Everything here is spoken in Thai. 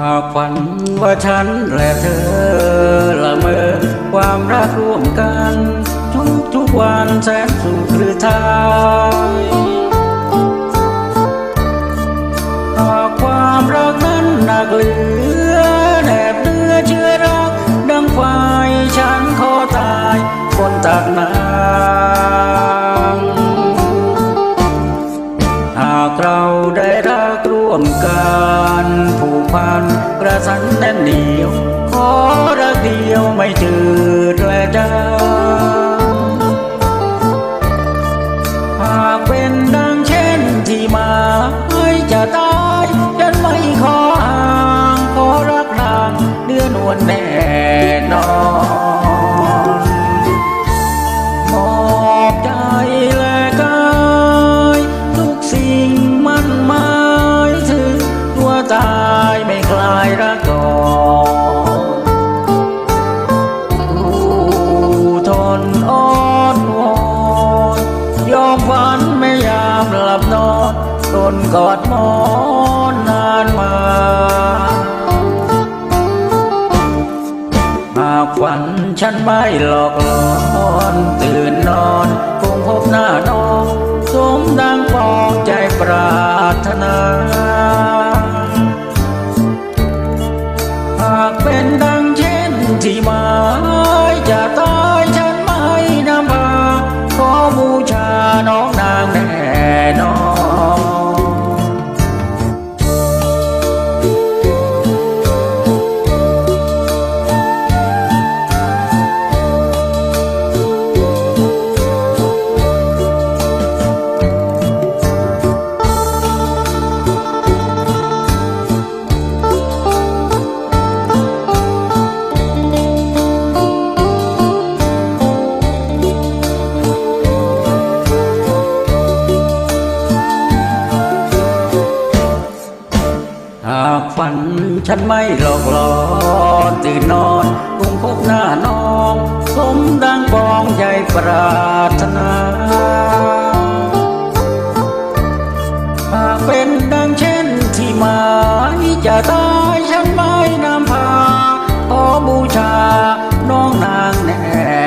หากันว่าฉันและเธอละเมอความรักร่วมกัน ทุกทุกๆวันแสนสุขหรือไทยหากความรักนั้นหนักเหลือแนบเนื้อเชื่อรัก ดังไฟฉันขอตายบนตักน้ำหากเราได้ มกันผูกพันกระสันแน่นเหนียว ขอรักเดียวไม่จืดและจางหากเป็นดังเช่นที่มายจะตายฉันไม่ขอห่างขอรักนางเนื้อนวลแน่นอน ตายไม่คลายรักก่อนผู้ทนอ้อนวอนยอมฝันไม่ยามหลับนอนทนกอดมอนนานมา หากฝันฉันไม่หลอกหลอนตื่นนอนคงพบหน้าน้องสมดังปองใจปรารถนาากเป็นดังเช่นที่หมาย ฉันไม่หลอกหลอนตื่นนอนคงพบหน้าน้อง สมดังปองใจปรารถนาหากเป็นดังเช่นที่หมายจะตายฉันไม่นำพาขอบูชาน้องนางแน่